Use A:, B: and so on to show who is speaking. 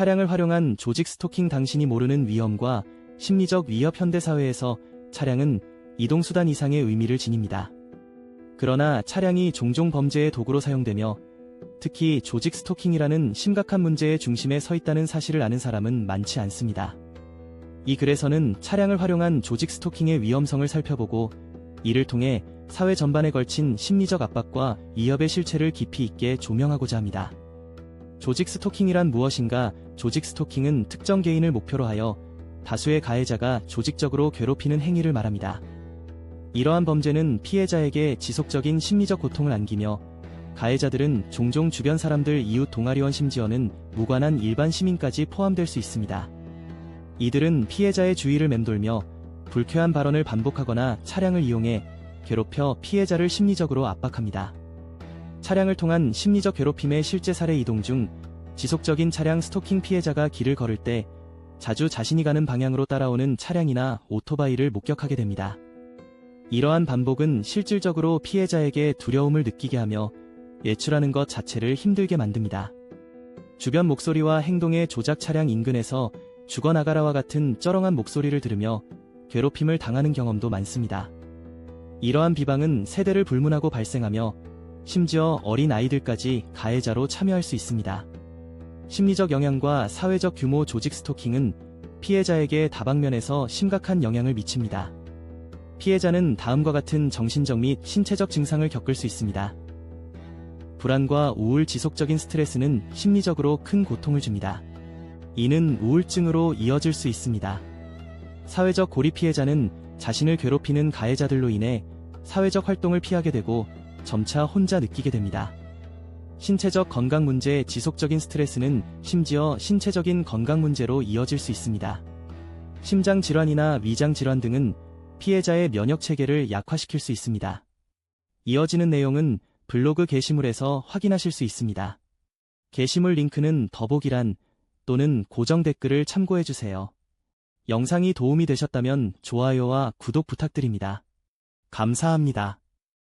A: 차량을 활용한 조직 스토킹 당신이 모르는 위험과 심리적 위협 현대사회에서 차량은 이동수단 이상의 의미를 지닙니다. 그러나 차량이 종종 범죄의 도구로 사용되며 특히 조직 스토킹이라는 심각한 문제의 중심에 서 있다는 사실을 아는 사람은 많지 않습니다. 이 글에서는 차량을 활용한 조직 스토킹의 위험성을 살펴보고 이를 통해 사회 전반에 걸친 심리적 압박과 위협의 실체를 깊이 있게 조명하고자 합니다. 조직 스토킹이란 무엇인가? 조직 스토킹은 특정 개인을 목표로 하여 다수의 가해자가 조직적으로 괴롭히는 행위를 말합니다. 이러한 범죄는 피해자에게 지속적인 심리적 고통을 안기며 가해자들은 종종 주변 사람들 이웃 동아리원 심지어는 무관한 일반 시민까지 포함될 수 있습니다. 이들은 피해자의 주의를 맴돌며 불쾌한 발언을 반복하거나 차량을 이용해 괴롭혀 피해자를 심리적으로 압박합니다. 차량을 통한 심리적 괴롭힘의 실제 사례 이동 중 지속적인 차량 스토킹 피해자가 길을 걸을 때 자주 자신이 가는 방향으로 따라오는 차량이나 오토바이를 목격하게 됩니다. 이러한 반복은 실질적으로 피해자에게 두려움을 느끼게 하며 예출하는 것 자체를 힘들게 만듭니다. 주변 목소리와 행동의 조작 차량 인근에서 죽어나가라와 같은 쩌렁한 목소리를 들으며 괴롭힘을 당하는 경험도 많습니다. 이러한 비방은 세대를 불문하고 발생하며 심지어 어린 아이들까지 가해자로 참여할 수 있습니다. 심리적 영향과 사회적 규모 조직 스토킹은 피해자에게 다방면에서 심각한 영향을 미칩니다. 피해자는 다음과 같은 정신적 및 신체적 증상을 겪을 수 있습니다. 불안과 우울 지속적인 스트레스는 심리적으로 큰 고통을 줍니다. 이는 우울증으로 이어질 수 있습니다. 사회적 고립 피해자는 자신을 괴롭히는 가해자들로 인해 사회적 활동을 피하게 되고 점차 혼자 느끼게 됩니다. 신체적 건강 문제의 지속적인 스트레스는 심지어 신체적인 건강 문제로 이어질 수 있습니다. 심장 질환이나 위장 질환 등은 피해자의 면역 체계를 약화시킬 수 있습니다. 이어지는 내용은 블로그 게시물에서 확인하실 수 있습니다. 게시물 링크는 더보기란 또는 고정 댓글을 참고해 주세요. 영상이 도움이 되셨다면 좋아요와 구독 부탁드립니다. 감사합니다.